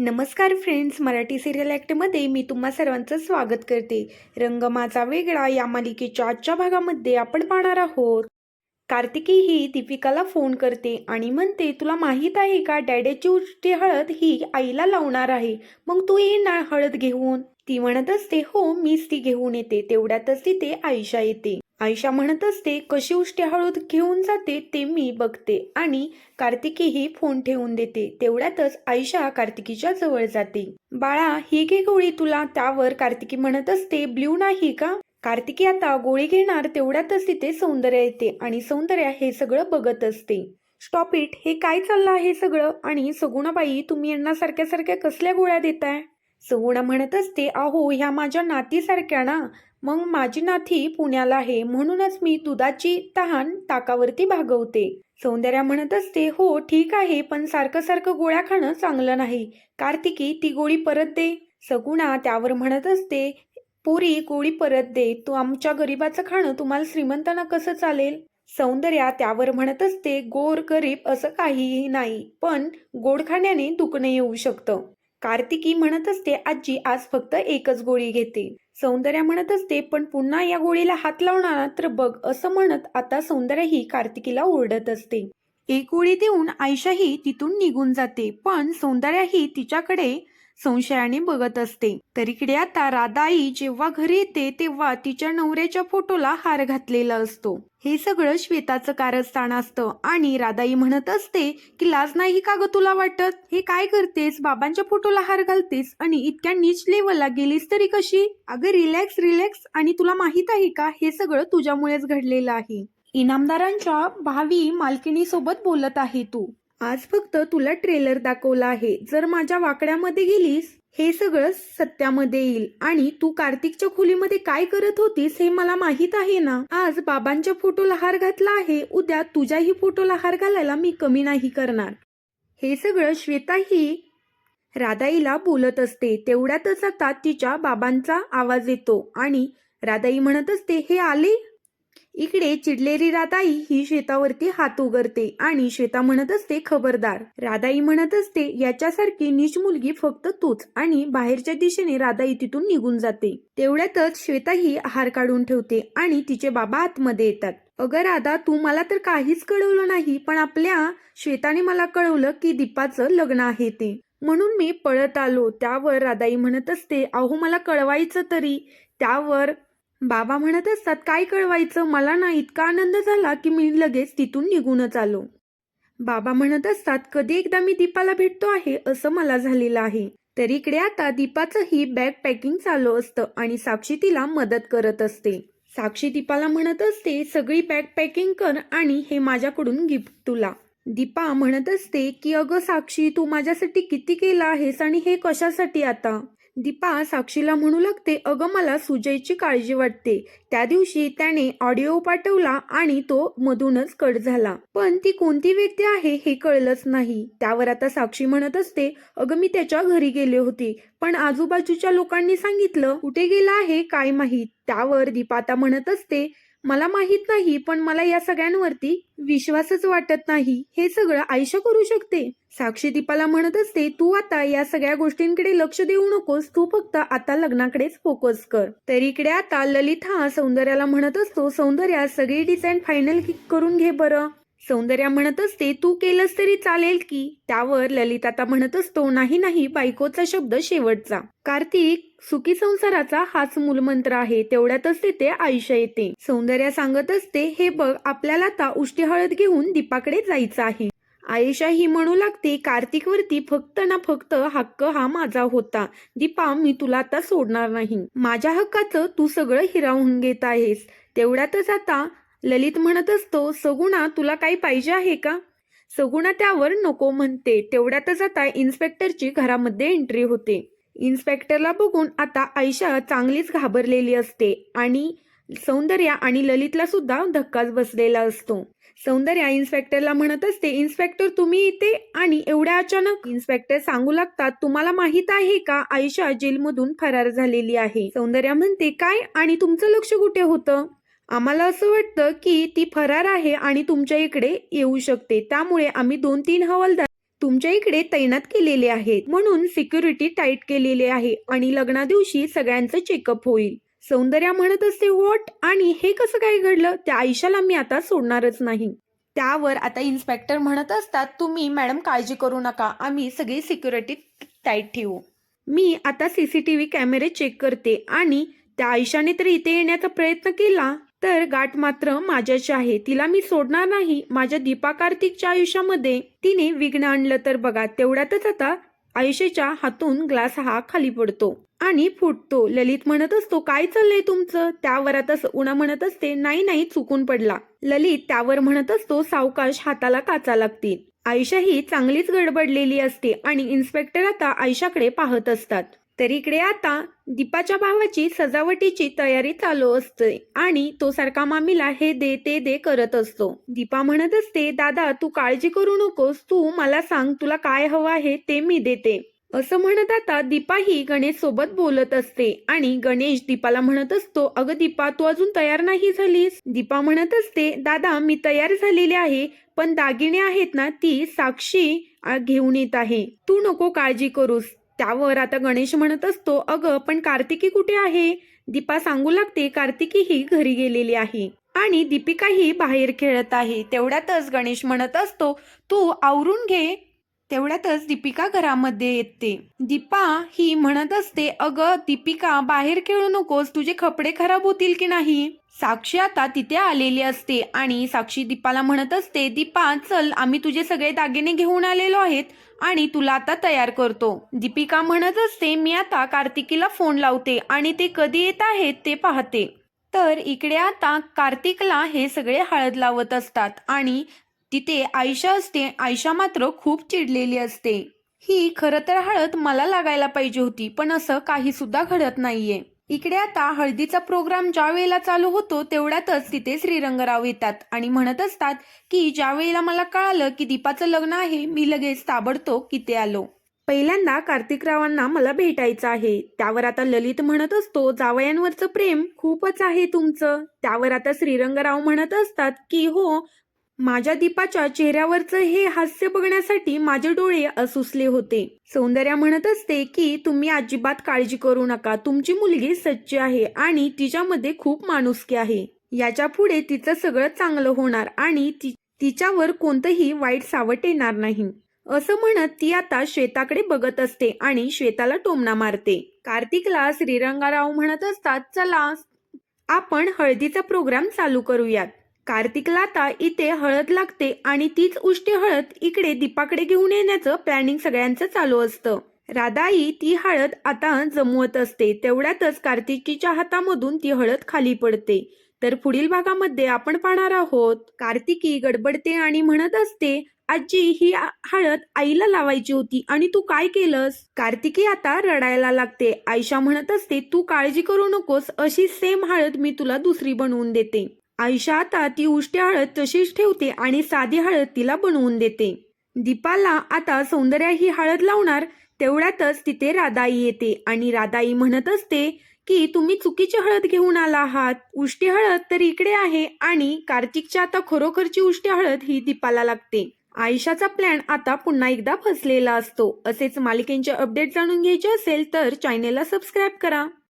नमस्कार friends Marathi serial ॲक्टमध्ये मी तुम्हा सर्वांचं स्वागत करते. रंग माझा वेगळा या मालिकेच्या आजच्या भागामध्ये आपण पाहणार आहोत. कार्तिकी ही दीपिकाला फोन करते आणि म्हणते तुला माहीत आहे का डॅड्याची उष्टी हळद ही आईला लावणार आहे. मग तू ये ना हळद घेऊन. ती म्हणत असते हो मीच ती घेऊन येते. तेवढ्यातच तिथे आयुष्या येते. आयशा म्हणत असते कशी उष्टी हळूद घेऊन जाते ते मी बघते आणि कार्तिकीही फोन ठेवून देते. तेवढ्यातच आयशा कार्तिकीच्या जवळ जाते. बाळा ही घे गोळी तुला. त्यावर कार्तिकी म्हणत असते ब्ल्यू नाही का? कार्तिकी आता गोळी घेणार तेवढ्यातच तिथे सौंदर्य येते आणि सौंदर्य हे सगळं बघत असते. Stop it. हे काय चाललं आहे सगळं? आणि सगुणाबाई तुम्ही यांना सारख्या सारख्या कसल्या गोळ्या देताय? सगुणा म्हणत असते अहो ह्या माझ्या नातीसारख्या ना. मग माझी नाथी पुण्याला आहे म्हणूनच मी दुधाची तहान ताकावरती भागवते. सौंदर्या म्हणत असते हो ठीक आहे पण सारखं सारखं गोळ्या खाणं चांगलं नाही. कार्तिकी ती गोळी परत दे. सगुणा त्यावर म्हणत असते पोरी गोळी परत दे. तू आमच्या गरिबाचं खाणं तुम्हाला श्रीमंतांना कसं चालेल? सौंदर्या त्यावर म्हणत असते गोर गरीब असं काहीही नाही पण गोड खाण्याने दुखणं येऊ शकतं. कार्तिकी म्हणत असते आजी आज फक्त एकच गोळी घेते. सौंदर्या म्हणत असते पण पुन्हा या गोळीला हात लावणार तर बघ असं म्हणत आता सौंदर्या ही कार्तिकीला ओरडत असते. एक गोळी देऊन आयशाही तिथून निघून जाते पण सौंदर्याही तिच्याकडे संशयाने बघत असते. तर इकडे आता राधाई जेव्हा घरी येते तेव्हा तिच्या नवऱ्याच्या फोटोला हार घातलेला असतो. हे सगळं श्वेताचं कारस्थान असतं आणि राधाई म्हणत असते की लाज नाही का ग तुला वाटत? हे काय करतेस? बाबांच्या फोटोला हार घालतेस आणि इतक्या नीच लेवलला गेलीस तरी कशी? अगं रिलॅक्स रिलॅक्स आणि तुला माहीत आहे का? हे सगळं तुझ्यामुळेच घडलेलं आहे. इनामदारांच्या भावी मालकिणी सोबत बोलत आहे तू. आज फक्त तुला ट्रेलर दाखवला आहे. जर माझ्या वाकड्यामध्ये गेलीस हे सगळं सत्यामध्ये येईल. आणि तू कार्तिकच्या खोलीमध्ये काय करत होतीस हे मला माहीत आहे ना? आज बाबांच्या फोटोला हार घातला आहे. उद्या तुझ्याही फोटोला हार घालायला मी कमी नाही करणार. हे सगळं श्वेता ही राधाईला बोलत असते. तेवढ्यातच आता तिच्या बाबांचा आवाज येतो. आणि राधाई म्हणत असते हे आले? इकडे चिडलेली राधाई ही शेतावरती हात उगरते आणि श्वेता म्हणत असते खबरदार. राधाई म्हणत असते याच्यासारखी नीच मुलगी फक्त तूच. आणि बाहेरच्या दिशेने राधाई तिथून निघून जाते. तेवढ्यातच श्वेता ही हार काढून ठेवते आणि तिचे बाबा आतमध्ये येतात. अगं राधा तू मला तर काहीच कळवलं नाही पण आपल्या श्वेताने मला कळवलं की दीपाचं लग्न आहे ते. म्हणून मी पळत आलो. त्यावर राधाई म्हणत असते अहो मला कळवायचं तरी. त्यावर बाबा म्हणत असतात काय कळवायचं? मला ना इतका आनंद झाला की मी लगेच तिथून निघूनच आलो. बाबा म्हणत असतात कधी एकदा मी दीपाला भेटतो आहे असं मला झालेलं आहे. तर इकडे आता दीपाचंही बॅग पॅकिंग चालू असतं आणि साक्षी तिला मदत करत असते. साक्षी दीपाला म्हणत असते सगळी बॅग पॅकिंग कर आणि हे माझ्याकडून गिफ्ट तुला. दीपा म्हणत असते की अगं साक्षी तू माझ्यासाठी किती केलं आहेस आणि हे कशासाठी आता? दीपा साक्षीला म्हणू लागते अगं मला सुजयची काळजी वाटते. त्या दिवशी त्याने ऑडिओ पाठवला आणि तो मधूनच कट झाला. पण ती कोणती व्यक्ती आहे हे कळलंच नाही. त्यावर आता साक्षी म्हणत असते अगं मी त्याच्या घरी गेले होते पण आजूबाजूच्या लोकांनी सांगितलं कुठे गेला आहे काय माहीत? त्यावर दीपा आता म्हणत असते मला माहीत नाही पण मला या सगळ्यांवरती विश्वासच वाटत नाही. हे सगळं आयशा करू शकते. साक्षी दीपाला म्हणत असते तू आता या सगळ्या गोष्टींकडे लक्ष देऊ नकोस. तू फक्त आता लग्नाकडेच फोकस कर. तर इकडे आता ललित हा सौंदर्याला म्हणत असतो सौंदर्या सगळी डिझाईन फायनल करून घे बरं. सौंदर्या म्हणत असते तू केलंस तरी चालेल की. त्यावर ललित आता म्हणत असतो नाही नाही बायकोचा शब्द शेवटचा. कार्तिक सुखी संसाराचा हाच मूलमंत्र आहे तेवढ्यातच तिथे आयुष्य येते. सौंदर्या सांगत असते हे बघ आपल्याला आता उष्टी हळद घेऊन दीपाकडे जायचं आहे. आयशा ही म्हणू लागते कार्तिकवरती फक्त ना फक्त हक्क हा माझा होता. दीपा मी तुला आता सोडणार नाही. माझ्या हक्काचं तू सगळं हिरावून घेत आहेस. तेवढ्यातच आता ललित म्हणत असतो सगुणा तुला काही पाहिजे आहे का? सगुणा त्यावर नको म्हणते. तेवढ्यातच आता इन्स्पेक्टरची घरामध्ये एंट्री होते. इन्स्पेक्टरला बघून आता आयशा चांगलीच घाबरलेली असते आणि सौंदर्या आणि ललितला सुद्धा धक्काच बसलेला असतो. सौंदर्या इन्स्पेक्टरला म्हणत असते इन्स्पेक्टर तुम्ही इथे आणि एवढ्या अचानक इन्स्पेक्टर सांगू लागतात तुम्हाला माहीत आहे का? आयशा जेलमधून फरार झालेली आहे. सौंदर्या म्हणते काय? आणि तुमचं लक्ष कुठे होतं? आम्हाला असं वाटतं की ती फरार आहे आणि तुमच्या इकडे येऊ शकते. त्यामुळे आम्ही दोन तीन हवालदार तुमच्या इकडे तैनात केलेले आहेत. म्हणून सिक्युरिटी टाईट केलेली आहे आणि लग्ना दिवशी सगळ्यांचं चेकअप होईल. सौंदर्या म्हणत असते वॉट? आणि हे कसं काय घडलं? त्या आयुष्याला मी आता सोडणारच नाही. त्यावर आता इन्स्पेक्टर म्हणत असतात तुम्ही मॅडम काळजी करू नका. आम्ही सगळी सिक्युरिटी टाईट ठेवू. मी आता सीसीटीव्ही कॅमेरे चेक करते आणि त्या आयुष्याने तर इथे येण्याचा प्रयत्न केला. तर गाठ मात्र माझ्याची आहे. तिला मी सोडणार नाही. माझ्या दीपा कार्तिकच्या आयुष्यामध्ये तिने विघ्न आणलं तर बघा तेवढ्यातच आता आयुष्याच्या हातून ग्लास हा खाली पडतो आणि फुटतो. ललित म्हणत असतो काय चाललंय तुमचं? त्यावर आता उणा म्हणत असते नाही नाही चुकून पडला. ललित त्यावर म्हणत असतो सावकाश हाताला काचा लागतील. आयुषा ही चांगलीच गडबडलेली असते आणि इन्स्पेक्टर आता आयुषाकडे पाहत असतात. तर इकडे आता दीपाच्या भावाची सजावटीची तयारी चालू असते आणि तो सारखा मामीला हे दे ते दे करत असतो. दीपा म्हणत असते दादा तू काळजी करू नकोस. तू मला सांग तुला काय हवं आहे ते मी देते. असं म्हणत आता दीपा ही गणेश सोबत बोलत असते आणि गणेश दीपाला म्हणत असतो अगं दीपा तू अजून तयार नाही झालीस. दीपा म्हणत असते दादा मी तयार झालेली आहे पण दागिने आहेत ना ती साक्षी घेऊन येत आहे. तू नको काळजी करूस. त्यावर आता गणेश म्हणत असतो अगं पण कार्तिकी कुठे आहे? दीपा सांगू लागते कार्तिकी ही घरी गेलेली आहे आणि दीपिका ही बाहेर खेळत आहे. तेवढ्यातच गणेश म्हणत असतो तू आवरून घे. तेवढ्यातच दीपिका घरामध्ये येते. दीपा ही म्हणत असते अगं दीपिका बाहेर खेळू नकोस तुझे कपडे खराब होतील की नाही? साक्षी आता तिथे आलेली असते आणि साक्षी दीपाला म्हणत असते दीपा चल आम्ही तुझे सगळे दागिने घेऊन आलेलो आहेत आणि तुला आता तयार करतो. दीपिका म्हणत असते मी आता कार्तिकीला फोन लावते आणि ते कधी येत आहेत ते पाहते. तर इकडे आता कार्तिकला हे सगळे हळद लावत असतात आणि तिथे आयशा असते आयशा मात्र खूप चिडलेली असते. ही खरं तर हळद मला लागायला पाहिजे होती पण असं काही सुद्धा घडत नाहीये. इकडे आता हळदीचा प्रोग्राम ज्या वेळेला चालू होतो तेवढ्यातच तिथे श्रीरंगराव येतात. आणि म्हणत असतात की ज्या वेळेला मला कळालं की दीपाचं लग्न आहे मी लगेच ताबडतोब किती आलो. पहिल्यांदा कार्तिकरावांना मला भेटायचं आहे. त्यावर आता ललित म्हणत असतो जावयांवरचं प्रेम खूपच आहे तुमचं. त्यावर आता श्रीरंगराव म्हणत असतात की हो माझ्या दीपाच्या चेहऱ्यावरचं हे हास्य बघण्यासाठी माझे डोळे असुसले होते. सौंदर्या म्हणत असते की तुम्ही अजिबात काळजी करू नका. तुमची मुलगी सच्ची आहे आणि तिच्यामध्ये खूप माणुसकी आहे. याच्यापुढे तिचं सगळं चांगलं होणार आणि ति तिच्यावर कोणतंही वाईट सावट येणार नाही. असं म्हणत ती आता श्वेताकडे बघत असते आणि श्वेताला टोमणा मारते. कार्तिकला श्रीरंगाराव म्हणत असतात चला आपण हळदीचा प्रोग्राम चालू करूयात. कार्तिकला आता इथे हळद लागते आणि तीच उष्टी हळद इकडे दीपाकडे घेऊन येण्याचं प्लॅनिंग सगळ्यांचं चालू असतं. राधाई ती हळद आता जमवत असते तेवढ्यातच कार्तिकीच्या हातामधून ती हळद खाली पडते. तर पुढील भागामध्ये आपण पाहणार आहोत कार्तिकी गडबडते आणि म्हणत असते आजी ही हळद आईला लावायची होती आणि तू काय केलंस? कार्तिकी आता रडायला लागते. आयशा म्हणत असते तू काळजी करू नकोस अशी सेम हळद मी तुला दुसरी बनवून देते. आयशा आता ती उष्टी हळद तशीच ठेवते आणि साधी हळद तिला बनवून देते. दीपाला आता सौंदर्या ही हळद लावणार तेवढ्यातच तिथे राधाई येते आणि राधाई म्हणत असते की तुम्ही चुकीची हळद घेऊन आला आहात. उष्टी हळद तर इकडे आहे आणि कार्तिकच्या आता खरोखरची उष्टी हळद ही दीपाला लागते. आयशाचा प्लॅन आता पुन्हा एकदा फसलेला असतो. असेच मालिकेंचे अपडेट जाणून घ्यायचे असेल तर चॅनेलला सबस्क्राईब करा.